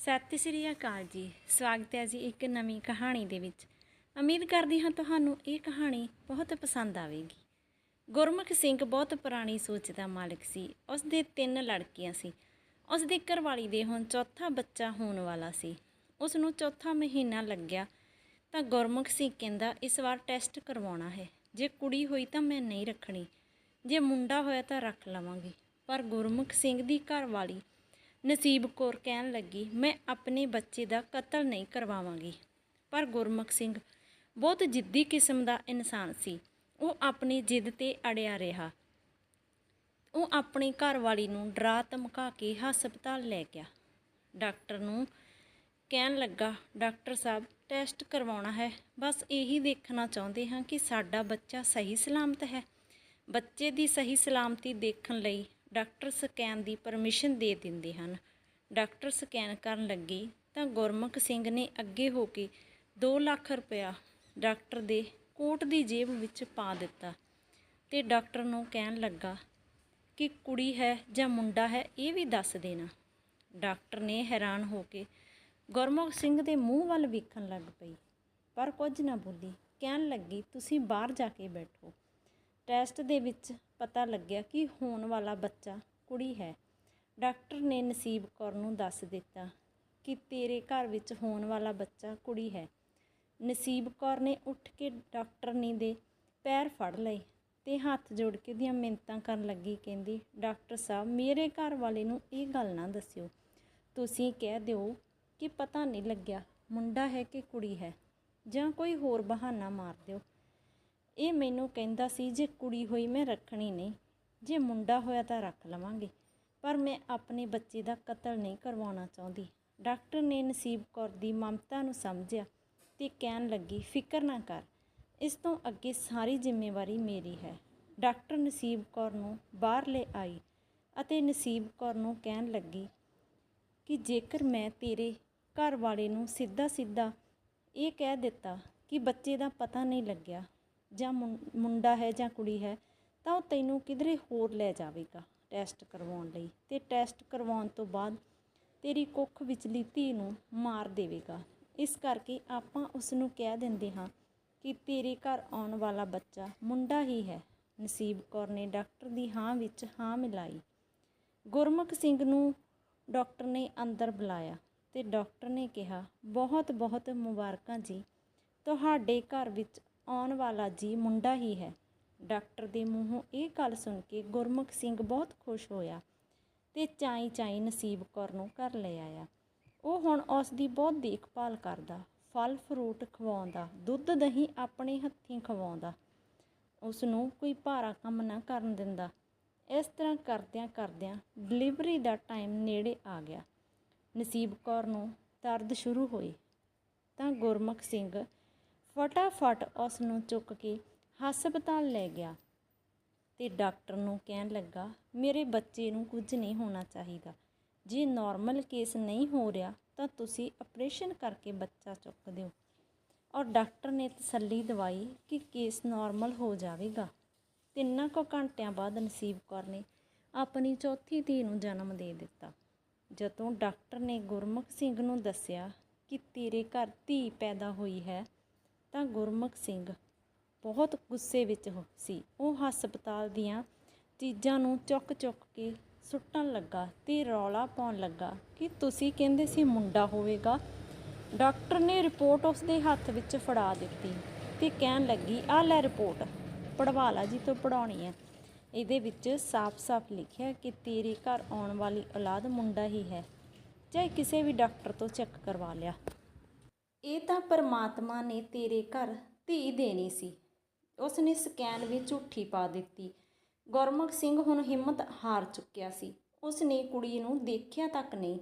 ਸਤਿ ਸ੍ਰੀ ਅਕਾਲ ਜੀ। ਸਵਾਗਤ ਹੈ ਜੀ ਇੱਕ ਨਵੀਂ ਕਹਾਣੀ ਦੇ ਵਿੱਚ। ਉਮੀਦ ਕਰਦੀ ਹਾਂ ਤੁਹਾਨੂੰ ਇਹ ਕਹਾਣੀ ਬਹੁਤ ਪਸੰਦ ਆਵੇਗੀ। ਗੁਰਮੁਖ ਸਿੰਘ ਬਹੁਤ ਪੁਰਾਣੀ ਸੋਚ ਦਾ ਮਾਲਕ ਸੀ। ਉਸ ਦੇ ਤਿੰਨ ਲੜਕੀਆਂ ਸੀ। ਉਸ ਦੀ ਘਰਵਾਲੀ ਦੇ ਹੁਣ ਚੌਥਾ ਬੱਚਾ ਹੋਣ ਵਾਲਾ ਸੀ। ਉਸ ਨੂੰ ਚੌਥਾ ਮਹੀਨਾ ਲੱਗਿਆ ਤਾਂ ਗੁਰਮੁਖ ਸਿੰਘ ਕਹਿੰਦਾ, ਇਸ ਵਾਰ ਟੈਸਟ ਕਰਵਾਉਣਾ ਹੈ। ਜੇ ਕੁੜੀ ਹੋਈ ਤਾਂ ਮੈਂ ਨਹੀਂ ਰੱਖਣੀ। ਜੇ ਮੁੰਡਾ ਹੋਇਆ ਤਾਂ ਰੱਖ ਲਵਾਂਗੀ। ਪਰ ਗੁਰਮੁਖ ਸਿੰਘ ਦੀ ਘਰਵਾਲੀ ਨਸੀਬ ਕੌਰ ਕਹਿਣ ਲੱਗੀ, ਮੈਂ ਆਪਣੇ ਬੱਚੇ ਦਾ ਕਤਲ ਨਹੀਂ ਕਰਵਾਵਾਂਗੀ। ਪਰ ਗੁਰਮੁਖ ਸਿੰਘ ਬਹੁਤ ਜਿੱਦੀ ਕਿਸਮ ਦਾ ਇਨਸਾਨ ਸੀ। ਉਹ ਆਪਣੀ ਜਿੱਦ ਤੇ ਅੜਿਆ ਰਿਹਾ। ਉਹ ਆਪਣੀ ਘਰਵਾਲੀ ਨੂੰ ਡਰਾ ਧਮਕਾ ਕੇ ਹਸਪਤਾਲ ਲੈ ਗਿਆ। ਡਾਕਟਰ ਨੂੰ ਕਹਿਣ ਲੱਗਾ, ਡਾਕਟਰ ਸਾਹਿਬ, ਟੈਸਟ ਕਰਵਾਉਣਾ ਹੈ। ਬਸ ਇਹੀ ਦੇਖਣਾ ਚਾਹੁੰਦੇ ਹਾਂ ਕਿ ਸਾਡਾ ਬੱਚਾ ਸਹੀ ਸਲਾਮਤ ਹੈ। ਬੱਚੇ ਦੀ ਸਹੀ ਸਲਾਮਤੀ ਦੇਖਣ ਲਈ ਡਾਕਟਰ ਸਕੈਨ ਦੀ ਪਰਮਿਸ਼ਨ ਦੇ ਦਿੰਦੇ ਹਨ। ਡਾਕਟਰ ਸਕੈਨ ਕਰਨ ਲੱਗੀ ਤਾਂ ਗੁਰਮੁਖ ਸਿੰਘ ਨੇ ਅੱਗੇ ਹੋ ਕੇ 2 ਲੱਖ ਰੁਪਇਆ ਡਾਕਟਰ ਦੇ ਕੋਟ ਦੀ ਜੇਬ ਵਿੱਚ ਪਾ ਦਿੱਤਾ ਤੇ ਡਾਕਟਰ ਨੂੰ ਕਹਿਣ ਲੱਗਾ, ਕਿ ਕੁੜੀ ਹੈ ਜਾਂ ਮੁੰਡਾ ਹੈ ਇਹ ਵੀ ਦੱਸ ਦੇਣਾ? ਡਾਕਟਰ ਨੇ ਹੈਰਾਨ ਹੋ ਕੇ ਗੁਰਮੁਖ ਸਿੰਘ ਦੇ ਮੂੰਹ ਵੱਲ ਵੇਖਣ ਲੱਗ ਪਈ, ਪਰ ਕੁਝ ਨਾ ਬੋਲੀ, ਕਹਿਣ ਲੱਗੀ, ਤੁਸੀਂ ਬਾਹਰ ਜਾ ਕੇ ਬੈਠੋ। ਟੈਸਟ ਦੇ ਵਿੱਚ ਪਤਾ ਲੱਗਿਆ ਕਿ ਹੋਣ ਵਾਲਾ ਬੱਚਾ ਕੁੜੀ ਹੈ। ਡਾਕਟਰ ਨੇ ਨਸੀਬ ਕੌਰ ਨੂੰ ਦੱਸ ਦਿੱਤਾ ਕਿ ਤੇਰੇ ਘਰ ਵਿੱਚ ਹੋਣ ਵਾਲਾ ਬੱਚਾ ਕੁੜੀ ਹੈ। ਨਸੀਬ ਕੌਰ ਨੇ ਉੱਠ ਕੇ ਡਾਕਟਰਨੀ ਦੇ ਪੈਰ ਫੜ ਲਏ ਤੇ ਹੱਥ ਜੋੜ ਕੇ ਦੀਆਂ ਮਿੰਤਾਂ ਕਰਨ ਲੱਗੀ। ਕਹਿੰਦੀ, ਡਾਕਟਰ ਸਾਹਿਬ, ਮੇਰੇ ਘਰ ਵਾਲੇ ਨੂੰ ਇਹ ਗੱਲ ਨਾ ਦੱਸਿਓ। ਤੁਸੀਂ ਕਹਿ ਦਿਓ ਕਿ ਪਤਾ ਨਹੀਂ ਲੱਗਿਆ ਮੁੰਡਾ ਹੈ ਕਿ ਕੁੜੀ ਹੈ ਜਾਂ ਕੋਈ ਹੋਰ ਬਹਾਨਾ ਮਾਰ ਦਿਓ। ਇਹ ਮੈਨੂੰ ਕਹਿੰਦਾ ਸੀ, ਜੇ ਕੁੜੀ ਹੋਈ ਮੈਂ ਰੱਖਣੀ ਨਹੀਂ, ਜੇ ਮੁੰਡਾ ਹੋਇਆ ਤਾਂ ਰੱਖ ਲਵਾਂਗੇ, ਪਰ ਮੈਂ ਆਪਣੇ ਬੱਚੇ ਦਾ ਕਤਲ ਨਹੀਂ ਕਰਵਾਉਣਾ ਚਾਹੁੰਦੀ। ਡਾਕਟਰ ਨੇ ਨਸੀਬ ਕੌਰ ਦੀ ਮਮਤਾ ਨੂੰ ਸਮਝਿਆ ਤੇ ਕਹਿਣ ਲੱਗੀ, ਫਿਕਰ ਨਾ ਕਰ, ਇਸ ਤੋਂ ਅੱਗੇ ਸਾਰੀ ਜ਼ਿੰਮੇਵਾਰੀ ਮੇਰੀ ਹੈ। ਡਾਕਟਰ ਨਸੀਬ ਕੌਰ ਨੂੰ ਬਾਹਰ ਲੈ ਆਈ ਅਤੇ ਨਸੀਬ ਕੌਰ ਨੂੰ ਕਹਿਣ ਲੱਗੀ ਕਿ ਜੇਕਰ ਮੈਂ ਤੇਰੇ ਘਰ ਵਾਲੇ ਨੂੰ ਸਿੱਧਾ ਸਿੱਧਾ ਇਹ ਕਹਿ ਦਿੱਤਾ ਕਿ ਬੱਚੇ ਦਾ ਪਤਾ ਨਹੀਂ ਲੱਗਿਆ ਜਾਂ ਮੁੰ- ਮੁੰਡਾ ਹੈ ਜਾਂ ਕੁੜੀ ਹੈ, ਤਾਂ ਉਹ ਤੈਨੂੰ ਕਿਧਰੇ ਹੋਰ ਲੈ ਜਾਵੇਗਾ ਟੈਸਟ ਕਰਵਾਉਣ ਲਈ ਅਤੇ ਟੈਸਟ ਕਰਵਾਉਣ ਤੋਂ ਬਾਅਦ ਤੇਰੀ ਕੁੱਖ ਵਿਚਲੀ ਧੀ ਨੂੰ ਮਾਰ ਦੇਵੇਗਾ। ਇਸ ਕਰਕੇ ਆਪਾਂ ਉਸ ਨੂੰ ਕਹਿ ਦਿੰਦੇ ਹਾਂ ਕਿ ਤੇਰੇ ਘਰ ਆਉਣ ਵਾਲਾ ਬੱਚਾ ਮੁੰਡਾ ਹੀ ਹੈ। ਨਸੀਬ ਕੌਰ ਨੇ ਡਾਕਟਰ ਦੀ ਹਾਂ ਵਿੱਚ ਹਾਂ ਮਿਲਾਈ। ਗੁਰਮੁਖ ਸਿੰਘ ਨੂੰ ਡਾਕਟਰ ਨੇ ਅੰਦਰ ਬੁਲਾਇਆ ਤੇ ਡਾਕਟਰ ਨੇ ਕਿਹਾ ਬਹੁਤ ਬਹੁਤ ਮੁਬਾਰਕਾਂ ਜੀ, ਤੁਹਾਡੇ ਘਰ ਵਿੱਚ ਆਉਣ ਵਾਲਾ ਜੀ ਮੁੰਡਾ ਹੀ ਹੈ। ਡਾਕਟਰ ਦੇ ਮੂੰਹੋਂ ਇਹ ਗੱਲ ਸੁਣ ਕੇ ਗੁਰਮੁਖ ਸਿੰਘ ਬਹੁਤ ਖੁਸ਼ ਹੋਇਆ ਤੇ ਚਾਈ ਚਾਈ ਨਸੀਬ ਕੌਰ ਨੂੰ ਘਰ ਲੈ ਆਇਆ। ਉਹ ਹੁਣ ਉਸ ਦੀ ਬਹੁਤ ਦੇਖਭਾਲ ਕਰਦਾ, ਫਲ ਫਰੂਟ ਖਵਾਉਂਦਾ, ਦੁੱਧ ਦਹੀਂ ਆਪਣੇ ਹੱਥੀਂ ਖਵਾਉਂਦਾ। ਉਸ ਨੂੰ ਕੋਈ ਭਾਰਾ ਕੰਮ ਨਾ ਕਰਨ ਦਿੰਦਾ। ਇਸ ਤਰ੍ਹਾਂ ਕਰਦਿਆਂ ਕਰਦਿਆਂ ਡਿਲੀਵਰੀ ਦਾ ਟਾਈਮ ਨੇੜੇ ਆ ਗਿਆ। ਨਸੀਬ ਕੌਰ ਨੂੰ ਦਰਦ ਸ਼ੁਰੂ ਹੋਈ ਤਾਂ ਗੁਰਮੁਖ ਸਿੰਘ ਫਟਾਫਟ ਉਸ ਨੂੰ ਚੁੱਕ ਕੇ ਹਸਪਤਾਲ ਲੈ ਗਿਆ ਤੇ ਡਾਕਟਰ ਨੂੰ ਕਹਿਣ ਲੱਗਾ, ਮੇਰੇ ਬੱਚੇ ਨੂੰ ਕੁਝ ਨਹੀਂ ਹੋਣਾ ਚਾਹੀਦਾ। ਜੇ ਨਾਰਮਲ ਕੇਸ ਨਹੀਂ ਹੋ ਰਿਹਾ, ਤਾਂ ਤੁਸੀਂ ਆਪਰੇਸ਼ਨ ਕਰਕੇ ਬੱਚਾ ਚੁੱਕ ਦਿਓ। ਔਰ ਡਾਕਟਰ ਨੇ ਤਸੱਲੀ ਦਵਾਈ ਕਿ ਕੇਸ ਨਾਰਮਲ ਹੋ ਜਾਵੇਗਾ। ਤਿੰਨਾਂ ਕੁ ਘੰਟਿਆਂ ਬਾਅਦ ਨਸੀਬ ਕੌਰ ਨੇ ਆਪਣੀ ਚੌਥੀ ਧੀ ਨੂੰ ਜਨਮ ਦੇ ਦਿੱਤਾ। ਜਦੋਂ ਡਾਕਟਰ ਨੇ ਗੁਰਮੁਖ ਸਿੰਘ ਨੂੰ ਦੱਸਿਆ ਕਿ ਤੇਰੇ ਘਰ ਧੀ ਪੈਦਾ ਹੋਈ ਹੈ ਤਾਂ ਗੁਰਮੁਖ ਸਿੰਘ ਬਹੁਤ ਗੁੱਸੇ ਵਿੱਚ ਸੀ। ਉਹ ਹਸਪਤਾਲ ਦੀਆਂ ਚੀਜ਼ਾਂ ਨੂੰ ਚੁੱਕ-ਚੁੱਕ ਕੇ ਸੁੱਟਣ ਲੱਗਾ ਤੇ ਰੌਲਾ ਪਾਉਣ ਲੱਗਾ ਕਿ ਤੁਸੀਂ ਕਹਿੰਦੇ ਸੀ ਮੁੰਡਾ ਹੋਵੇਗਾ। ਡਾਕਟਰ ਨੇ ਰਿਪੋਰਟ ਉਸ ਦੇ ਹੱਥ ਵਿੱਚ ਫੜਾ ਦਿੱਤੀ ਤੇ ਕਹਿਣ ਲੱਗੀ ਆਹ ਲੈ ਰਿਪੋਰਟ ਪੜਵਾ ਲਾ ਜੀ ਤੋਂ ਪੜਾਉਣੀ ਹੈ। ਇਹਦੇ ਵਿੱਚ ਸਾਫ਼-ਸਾਫ਼ ਲਿਖਿਆ ਕਿ ਤੇਰੇ ਘਰ ਆਉਣ ਵਾਲੀ ਔਲਾਦ ਮੁੰਡਾ ਹੀ ਹੈ। ਚਾਹੇ ਕਿਸੇ ਵੀ ਡਾਕਟਰ ਤੋਂ ਚੈੱਕ ਕਰਵਾ ਲਿਆ। ਇਹ ਤਾਂ ਪਰਮਾਤਮਾ ਨੇ ਤੇਰੇ ਘਰ ਧੀ ਦੇਣੀ ਸੀ। ਉਸ ਨੇ ਸਕੈਨ ਵੀ ਝੂਠੀ ਪਾ ਦਿੱਤੀ। ਗੁਰਮੁਖ ਸਿੰਘ ਹੁਣ ਹਿੰਮਤ ਹਾਰ ਚੁੱਕਿਆ ਸੀ। ਉਸ ਨੇ ਕੁੜੀ ਨੂੰ ਦੇਖਿਆ ਤੱਕ ਨਹੀਂ,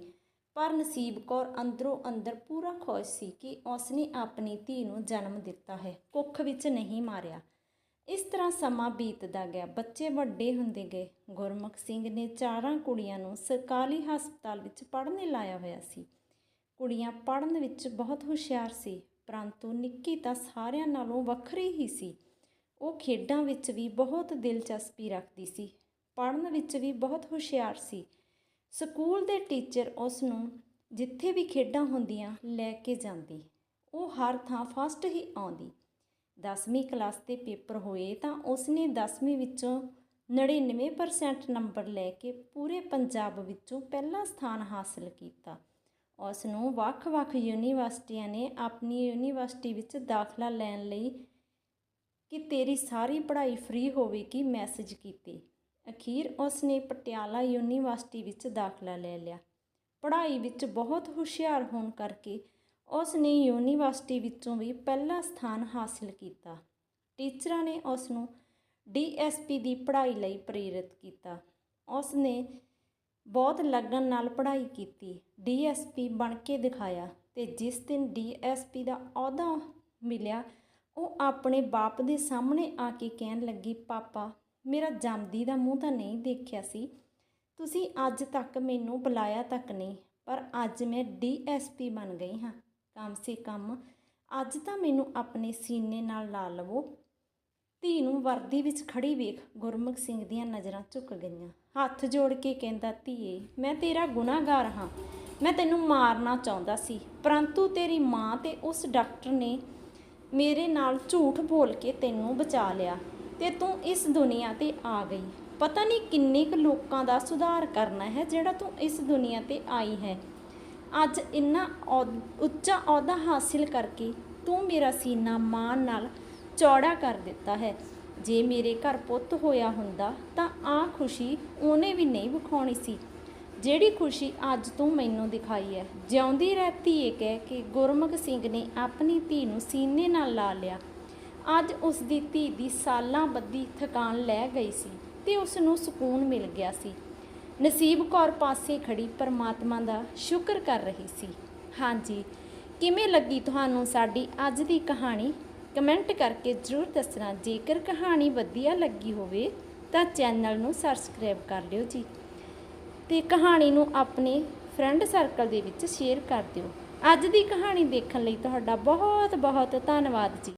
ਪਰ ਨਸੀਬ ਕੌਰ ਅੰਦਰੋਂ ਅੰਦਰ ਪੂਰਾ ਖੁਸ਼ ਸੀ ਕਿ ਉਸ ਨੇ ਆਪਣੀ ਧੀ ਨੂੰ ਜਨਮ ਦਿੱਤਾ ਹੈ, ਕੁੱਖ ਵਿੱਚ ਨਹੀਂ ਮਾਰਿਆ। ਇਸ ਤਰ੍ਹਾਂ ਸਮਾਂ ਬੀਤਦਾ ਗਿਆ। ਬੱਚੇ ਵੱਡੇ ਹੁੰਦੇ ਗਏ। ਗੁਰਮੁਖ ਸਿੰਘ ਨੇ ਚਾਰਾਂ ਕੁੜੀਆਂ ਨੂੰ ਸਰਕਾਰੀ ਹਸਪਤਾਲ ਵਿੱਚ ਪੜ੍ਹਨੇ ਲਾਇਆ ਹੋਇਆ ਸੀ। ਕੁੜੀਆਂ ਪੜ੍ਹਨ ਵਿੱਚ ਬਹੁਤ ਹੁਸ਼ਿਆਰ ਸੀ, ਪਰੰਤੂ ਨਿੱਕੀ ਤਾਂ ਸਾਰਿਆਂ ਨਾਲੋਂ ਵੱਖਰੀ ਹੀ ਸੀ। ਉਹ ਖੇਡਾਂ ਵਿੱਚ ਵੀ ਬਹੁਤ ਦਿਲਚਸਪੀ ਰੱਖਦੀ ਸੀ, ਪੜ੍ਹਨ ਵਿੱਚ ਵੀ ਬਹੁਤ ਹੁਸ਼ਿਆਰ ਸੀ। ਸਕੂਲ ਦੇ ਟੀਚਰ ਉਸ ਨੂੰ ਜਿੱਥੇ ਵੀ ਖੇਡਾਂ ਹੁੰਦੀਆਂ ਲੈ ਕੇ ਜਾਂਦੀ। ਉਹ ਹਰ ਥਾਂ ਫਸਟ ਹੀ ਆਉਂਦੀ। 10ਵੀਂ ਕਲਾਸ ਦੇ ਪੇਪਰ ਹੋਏ ਤਾਂ ਉਸਨੇ 10ਵੀਂ ਵਿੱਚੋਂ 99% ਨੰਬਰ ਲੈ ਕੇ ਪੂਰੇ ਪੰਜਾਬ ਵਿੱਚੋਂ ਪਹਿਲਾ ਸਥਾਨ ਹਾਸਲ ਕੀਤਾ। ਉਸ ਨੂੰ ਵੱਖ-ਵੱਖ ਯੂਨੀਵਰਸਿਟੀਆਂ ਨੇ ਆਪਣੀ ਯੂਨੀਵਰਸਿਟੀ ਵਿੱਚ ਦਾਖਲਾ ਲੈਣ ਲਈ ਕਿ ਤੇਰੀ ਸਾਰੀ ਪੜ੍ਹਾਈ ਫ੍ਰੀ ਹੋਵੇਗੀ ਮੈਸੇਜ ਕੀਤੀ। ਅਖੀਰ ਉਸ ਨੇ ਪਟਿਆਲਾ ਯੂਨੀਵਰਸਿਟੀ ਵਿੱਚ ਦਾਖਲਾ ਲੈ ਲਿਆ। ਪੜ੍ਹਾਈ ਵਿੱਚ ਬਹੁਤ ਹੁਸ਼ਿਆਰ ਹੋਣ ਕਰਕੇ ਉਸ ਨੇ ਯੂਨੀਵਰਸਿਟੀ ਵਿੱਚੋਂ ਵੀ ਪਹਿਲਾ ਸਥਾਨ ਹਾਸਿਲ ਕੀਤਾ। ਟੀਚਰਾਂ ਨੇ ਉਸ ਨੂੰ ਡੀਐਸਪੀ ਦੀ ਪੜ੍ਹਾਈ ਲਈ ਪ੍ਰੇਰਿਤ ਕੀਤਾ। ਉਸ ਨੇ ਬਹੁਤ ਲਗਨ ਨਾਲ ਪੜ੍ਹਾਈ ਕੀਤੀ। ਡੀਐਸਪੀ ਬਣ ਕੇ ਦਿਖਾਇਆ ਤੇ ਜਿਸ ਦਿਨ ਡੀਐਸਪੀ ਦਾ ਅਹੁਦਾ ਮਿਲਿਆ, ਉਹ ਆਪਣੇ ਬਾਪ ਦੇ ਸਾਹਮਣੇ ਆ ਕੇ ਕਹਿਣ ਲੱਗੀ, ਪਾਪਾ, ਮੇਰਾ ਜੰਮਦੀ ਦਾ ਮੂੰਹ ਤਾਂ ਨਹੀਂ ਦੇਖਿਆ ਸੀ। ਤੁਸੀਂ ਅੱਜ ਤੱਕ ਮੈਨੂੰ ਬੁਲਾਇਆ ਤੱਕ ਨਹੀਂ, ਪਰ ਅੱਜ ਮੈਂ ਡੀਐਸਪੀ ਬਣ ਗਈ ਹਾਂ। ਕਮ ਸੇ ਕਮ ਅੱਜ ਤਾਂ ਮੈਨੂੰ ਆਪਣੇ ਸੀਨੇ ਨਾਲ ਲਾ ਲਵੋ। ਧੀ ਨੂੰ ਵਰਦੀ ਵਿੱਚ ਖੜੀ ਵੇਖ ਗੁਰਮੁਖ ਸਿੰਘ ਦੀਆਂ ਨਜ਼ਰਾਂ ਝੁਕ ਗਈਆਂ। ਹੱਥ ਜੋੜ ਕੇ ਕਹਿੰਦਾ, ਧੀਏ, ਮੈਂ ਤੇਰਾ ਗੁਨਾਹਗਾਰ ਹਾਂ। ਮੈਂ ਤੈਨੂੰ ਮਾਰਨਾ ਚਾਹੁੰਦਾ ਸੀ, ਪਰੰਤੂ ਤੇਰੀ ਮਾਂ ਤੇ ਉਸ ਡਾਕਟਰ ਨੇ ਮੇਰੇ ਨਾਲ ਝੂਠ ਬੋਲ ਕੇ ਤੈਨੂੰ ਬਚਾ ਲਿਆ ਤੇ ਤੂੰ ਇਸ ਦੁਨੀਆ ਤੇ ਆ ਗਈ। ਪਤਾ ਨਹੀਂ ਕਿੰਨੇ ਕੁ ਲੋਕਾਂ ਦਾ ਸੁਧਾਰ ਕਰਨਾ ਹੈ ਜਿਹੜਾ ਤੂੰ ਇਸ ਦੁਨੀਆ ਤੇ ਆਈ ਹੈ। ਅੱਜ ਇੰਨਾ ਅਹੁਦ- ਉੱਚਾ ਅਹੁਦਾ ਹਾਸਿਲ ਕਰਕੇ ਤੂੰ ਮੇਰਾ ਸੀਨਾ ਮਾਣ ਨਾਲ ਚੌੜਾ ਕਰ ਦਿੱਤਾ ਹੈ। ਜੇ ਮੇਰੇ ਘਰ ਪੁੱਤ ਹੋਇਆ ਹੁੰਦਾ ਤਾਂ ਆ ਖੁਸ਼ੀ ਉਹਨੇ ਵੀ ਨਹੀਂ ਵਿਖਾਉਣੀ ਸੀ। ਜਿਹੜੀ ਖੁਸ਼ੀ ਅੱਜ ਤੂੰ ਮੈਨੂੰ ਦਿਖਾਈ ਹੈ, ਜਿਉਂਦੀ ਰਹਿਤੀ ਏ ਕਹਿ ਕੇ ਗੁਰਮੁਖ ਸਿੰਘ ਨੇ ਆਪਣੀ ਧੀ ਨੂੰ ਸੀਨੇ ਨਾਲ ਲਾ ਲਿਆ। ਅੱਜ ਉਸ ਦੀ ਧੀ ਦੀ ਸਾਲਾਂ ਬੱਧੀ ਥਕਾਨ ਲੈ ਗਈ ਸੀ ਤੇ ਉਸ ਨੂੰ ਸਕੂਨ ਮਿਲ ਗਿਆ ਸੀ। ਨਸੀਬ ਕੌਰ ਪਾਸੇ ਖੜੀ ਪਰਮਾਤਮਾ ਦਾ ਸ਼ੁਕਰ ਕਰ ਰਹੀ ਸੀ। ਹਾਂਜੀ, ਕਿਵੇਂ ਲੱਗੀ ਤੁਹਾਨੂੰ ਸਾਡੀ ਅੱਜ ਦੀ ਕਹਾਣੀ? ਕਮੈਂਟ ਕਰਕੇ ਜ਼ਰੂਰ ਦੱਸਣਾ, ਜੇਕਰ ਕਹਾਣੀ ਵਧੀਆ ਲੱਗੀ ਹੋਵੇ ਤਾਂ ਚੈਨਲ ਨੂੰ ਸਬਸਕ੍ਰਾਈਬ ਕਰ ਲਿਓ ਜੀ। ਤੇ ਕਹਾਣੀ ਨੂੰ ਆਪਣੇ ਫਰੈਂਡ ਸਰਕਲ ਦੇ ਵਿੱਚ ਸ਼ੇਅਰ ਕਰ ਦਿਓ। ਅੱਜ ਦੀ ਕਹਾਣੀ ਦੇਖਣ ਲਈ ਤੁਹਾਡਾ ਬਹੁਤ ਬਹੁਤ ਧੰਨਵਾਦ ਜੀ।